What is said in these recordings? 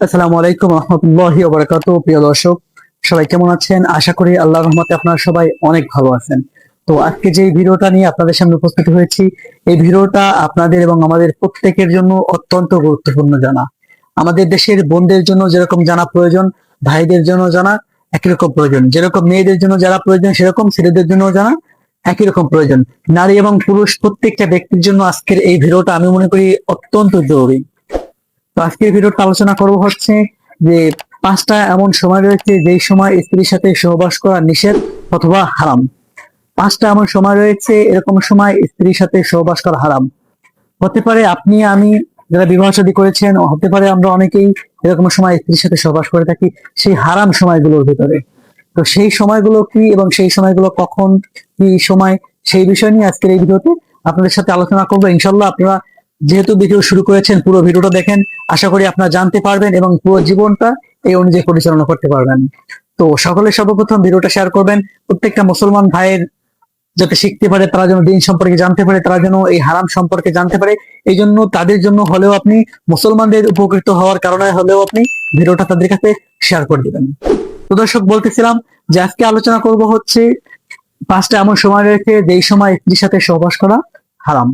আসসালামু আলাইকুম রহমতুল্লাহি ওবরাকাতু প্রিয় দর্শক, সবাই কেমন আছেন? আশা করি আল্লাহর রহমতে আপনারা সবাই অনেক ভালো আছেন। তো আজকে যে ভিডিওটা নিয়ে আপনাদের সামনে উপস্থিত হয়েছি, এই ভিডিওটা আপনাদের এবং আমাদের প্রত্যেকের জন্য অত্যন্ত গুরুত্বপূর্ণ জানা। আমাদের দেশের বোনদের জন্য যেরকম জানা প্রয়োজন, ভাইদের জন্য জানা, একই রকম প্রয়োজন। যেরকম মেয়েদের জন্য যারা প্রয়োজন, সেরকম ছেলেদের জন্য জানা, একই রকম প্রয়োজন। নারী এবং পুরুষ প্রত্যেকটা ব্যক্তির জন্য আজকের এই ভিডিওটা আমি মনে করি অত্যন্ত জরুরি। তো আজকের ভিডিওটা আলোচনা করব হচ্ছে যে পাঁচটা এমন সময় রয়েছে যেই সময় স্ত্রীর সাথে সহবাস করা নিষেধ অথবা হারাম। পাঁচটা এমন সময় রয়েছে, এরকম সময় স্ত্রীর সাথে সহবাস করা হারাম। হতে পারে আপনি, আমি যারা বিবাহ শাদী করেছেন, হতে পারে আমরা অনেকেই এরকম সময় স্ত্রীর সাথে সহবাস করে থাকি সেই হারাম সময়গুলোর ভিতরে। তো সেই সময়গুলো কি এবং সেই সময়গুলো কখন, কি সময়, সেই বিষয় নিয়ে আজকের এই ভিডিওতে আপনাদের সাথে আলোচনা করব। ইনশাল্লাহ আপনারা যেহেতু ভিডিও শুরু করেছেন, পুরো ভিডিওটা দেখেন, আশা করি আপনারা জানতে পারবেন এবং পুরো জীবনটা এই অনুযায়ী পরিচালনা করতে পারবেন। তো সকলে সর্বপ্রথম ভিডিওটা শেয়ার করবেন। প্রত্যেকটা মুসলমান ভাইয়ের যাতে শিখতে পারে, তারা যেন দিন সম্পর্কে জানতে পারে, তারা যেন এই হারাম সম্পর্কে জানতে পারে এই জন্য তাদের জন্য হলেও আপনি মুসলমানদের উপকৃত হওয়ার কারণে হলেও আপনি ভিডিওটা তাদের কাছে শেয়ার করে দিবেন। তো দর্শক, বলতেছিলাম যে আজকে আলোচনা করব হচ্ছে পাঁচটা এমন সময় রয়েছে যেই সময় স্ত্রীর সাথে সহবাস করা হারাম।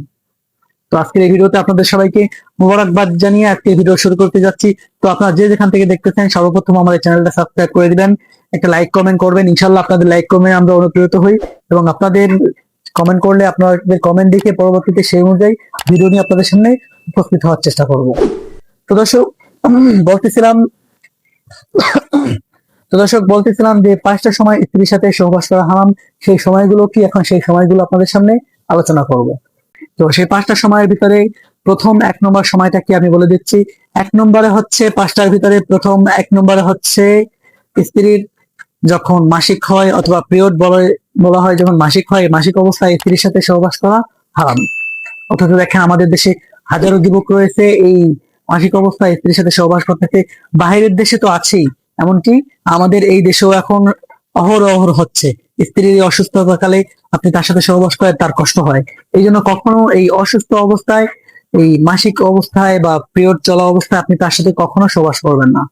তো আজকের এই ভিডিওতে আপনাদের সবাইকে মোবারকবাদ জানিয়ে আজকে ভিডিও শুরু করতে যাচ্ছি। তো আপনারা যে যেখান থেকে দেখতেছেন, সর্বপ্রথম আমাদের চ্যানেলটা সাবস্ক্রাইব করে দিবেন। একটা লাইক, কমেন্ট করবেন। ইনশাল্লাহ আপনাদের লাইক কমেন্ট আমরা অনুপ্রেরিত হই এবং আপনাদের কমেন্ট করলে আপনাদের কমেন্ট দেখে পরবর্তীতে সেই অনুযায়ী ভিডিও নিয়ে আপনাদের সামনে উপস্থিত হওয়ার চেষ্টা করব। তো দর্শক, বলতেছিলাম, তো দর্শক, বলতেছিলাম যে পাঁচটা সময় স্ত্রীর সাথে সহবাস করা হারাম। সেই সময়গুলো কি? এখন সেই সময়গুলো আপনাদের সামনে আলোচনা করব। তো সেই পাঁচটা সময়ের ভিতরে প্রথম এক নম্বর সময়টা কি আমি বলে দিচ্ছি? এক নম্বরে হচ্ছে পাঁচটার ভিতরে প্রথম এক নম্বরে হচ্ছে স্ত্রীর যখন মাসিক হয় অথবা পিরিয়ড বলে হয় যখন মাসিক হয়, মাসিক অবস্থায় স্ত্রীর সাথে সহবাস করা হারাম। অথচ দেখেন আমাদের দেশে হাজারো যুবক রয়েছে, এই মাসিক অবস্থায় স্ত্রীর সাথে সহবাস করতেছে। বাইরের দেশে তো আছেই, এমনকি আমাদের এই দেশেও এখন অহর অহর হচ্ছে। স্ত্রীর এই অসুস্থতাকালে আপনি তার সাথে সহবাস করেন, তার কষ্ট হয়। এই জন্য কখনো এই অসুস্থ অবস্থায়, এই মাসিক অবস্থায় বা পিরিয়ড চলা অবস্থায় আপনি তার সাথে কখনো সহবাস করবেন না।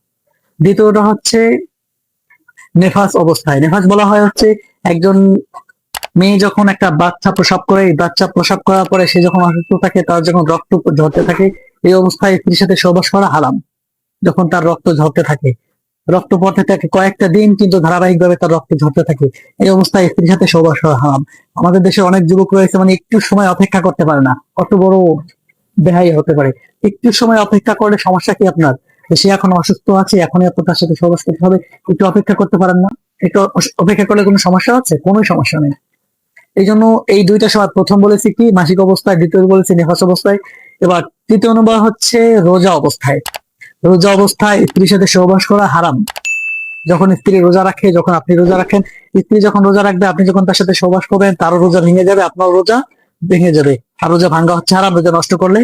দ্বিতীয়টা হচ্ছে নেফাস অবস্থায়। নেফাস বলা হয় হচ্ছে একজন মেয়ে যখন একটা বাচ্চা প্রসাব করে বাচ্চা প্রসাব করার পরে সে যখন অসুস্থ থাকে, তার যখন রক্ত ঝরতে থাকে, এই অবস্থায় স্ত্রীর সাথে সহবাস করা হারাম। যখন তার রক্ত ঝরতে থাকে। রক্ত পড়তে থাকে কয়েকটা দিন, কিন্তু ধারাবাহিকভাবে তার রক্ত ঝরতে থাকে। এই অবস্থায় স্ত্রীর সাথে সহবাস করা হারাম আমাদের দেশে অনেক যুবক রয়েছে মানে একটু সময় অপেক্ষা করতে পারে না। কত বড় বেহাই হতে পারে। একটু সময় অপেক্ষা করলে সমস্যা কি আপনার? সে এখন অসুস্থ আছে, এখনই আপনার তার সাথে সহবাস করতে হবে। একটু অপেক্ষা করতে পারেন না। একটু অপেক্ষা করলে কোনো সমস্যা আছে? কোনো সমস্যা নেই। এই জন্য এই দুইটা সময় প্রথম বলেছি কি? মাসিক অবস্থায়, দ্বিতীয় বলেছি, নেফাস অবস্থায়। এবার তৃতীয় নম্বর হচ্ছে রোজা অবস্থায়। রোজা অবস্থায় স্ত্রীর সাথে সহবাস করা হারাম। যখন স্ত্রী রোজা রাখে, যখন আপনি রোজা রাখেন, স্ত্রী যখন রোজা রাখবে, আপনি যখন তার সাথে সহবাস করবেন, তারও রোজা ভেঙে যাবে আপনার রোজা ভেঙে যাবে। আর রোজা ভাঙ্গা হচ্ছে হারাম, রোজা নষ্ট করলে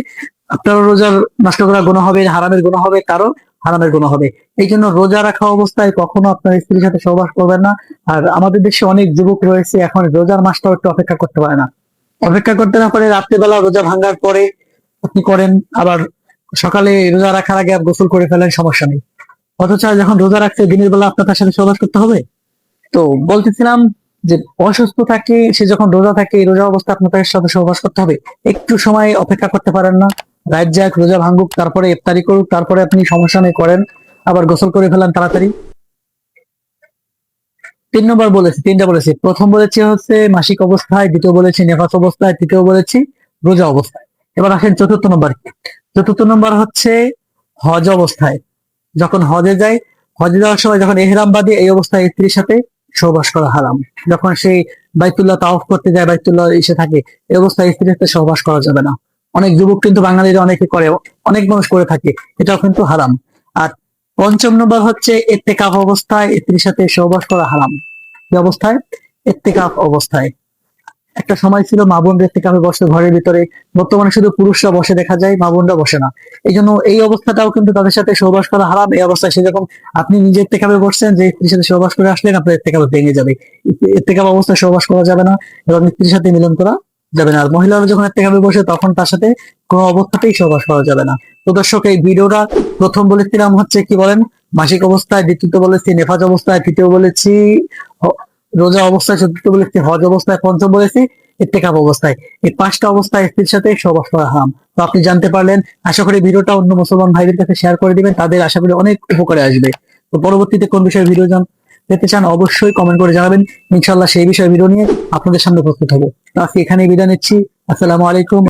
আপনার রোজার নষ্ট করার গুণ হবে, হারামের গুণ হবে, তারও হারামের গুণ হবে। এই জন্য রোজা রাখা অবস্থায় কখনো আপনার স্ত্রীর সাথে সহবাস করবেন না। আর আমাদের দেশে অনেক যুবক রয়েছে, এখন রোজার মাসটাও একটু অপেক্ষা করতে পারে না। অপেক্ষা করতে না পারে রাত্রিবেলা রোজা ভাঙ্গার পরে আপনি করেন, আবার সকালে রোজা রাখার আগে গোসল করে ফেলেন, সমস্যা নেই। অথচ যখন রোজা রাখছে, দিনের বেলা আপনার সাথে সহবাস করতে হবে? তো বলতেছিলাম যে অসুস্থ থাকে, সে যখন রোজা থাকে, রোজা অবস্থা আপনার সাথে সহবাস করতে হবে। একটু সময় অপেক্ষা করতে পারেন না। রাত যাক, রোজা ভাঙ্গুক তারপরে ইফতারি করুক, তারপরে আপনি সমস্যা নেই, করেন। আবার গোসল করে ফেলেন তাড়াতাড়ি। তিন নম্বর বলেছি, তিনটা বলেছি। প্রথম বলেছি হচ্ছে মাসিক অবস্থায়, দ্বিতীয় বলেছি নেফাস অবস্থায়, তৃতীয় বলেছি রোজা অবস্থায়। এবার আসেন চতুর্থ নম্বর। চতুর্থ নম্বর হচ্ছে হজ অবস্থায়। যখন হজে যায় হজে যাওয়ার সময় যখন এহরাম বাদে এই অবস্থায় স্ত্রীর সাথে সহবাস করা হারাম। যখন সেই বাইতুল্লাহ তাওফ করতে যায়, বাইতুল্লাহ এসে থাকে, এই অবস্থায় স্ত্রীর সাথে সহবাস করা যাবে না। অনেক যুবক কিন্তু বাঙালিরা অনেকে করে, অনেক মানুষ করে থাকে, এটাও কিন্তু হারাম। আর পঞ্চম নম্বর হচ্ছে এত্তেকাফ অবস্থায় স্ত্রীর সাথে সহবাস করা হারাম। কি অবস্থায়? এত্তেকাফ অবস্থায়। একটা সময় ছিল মা বোনদের থেকে আমি বসে ঘরের ভিতরে। বর্তমানে শুধু পুরুষরা বসে দেখা যায়, মা বোনরা বসে না। এই জন্য এই অবস্থাটাও কিন্তু তাদের সাথে সহবাস করা হারাম। এই অবস্থায় সেরকম আপনি নিজের থেকে বসছেন, যে স্ত্রীর সাথে সহবাস করে আসলেন আপনার থেকে ভেঙে যাবে। এর থেকে অবস্থায় সহবাস করা যাবে না এবং স্ত্রীর সাথে মিলন করা যাবে না। আর মহিলারা যখন একটা কামে বসে, তখন তার সাথে কোনো অবস্থাতেই সহবাস করা যাবে না। তো দর্শক, এই ভিডিওটা প্রথম বলেছিলাম হচ্ছে কি বলেন? মাসিক অবস্থায়, দ্বিতীয়ত বলেছি, নেফাজ অবস্থায় তৃতীয় বলেছি রোজা অবস্থায় চতুর্থ বলেছি হজ অবস্থায় পঞ্চম বলেছি? ইত্তেকাব অবস্থায়। এই পাঁচটা অবস্থায় স্ত্রীর সাথে সবাস হারাম তো আপনি জানতে পারলেন, আশা করি ভিডিওটা অন্য মুসলমান ভাইদের কাছে শেয়ার করে দিবেন, তাদের আশা করি অনেক উপকারে আসবে। তো পরবর্তীতে কোন বিষয়ে ভিডিও জান পেতে চান, অবশ্যই কমেন্ট করে জানাবেন। ইনশাল্লাহ সেই বিষয়ে ভিডিও নিয়ে আপনাদের সামনে উপস্থিত হব। তো আজকে এখানে বিদায় নিচ্ছি। আসসালামু আলাইকুম।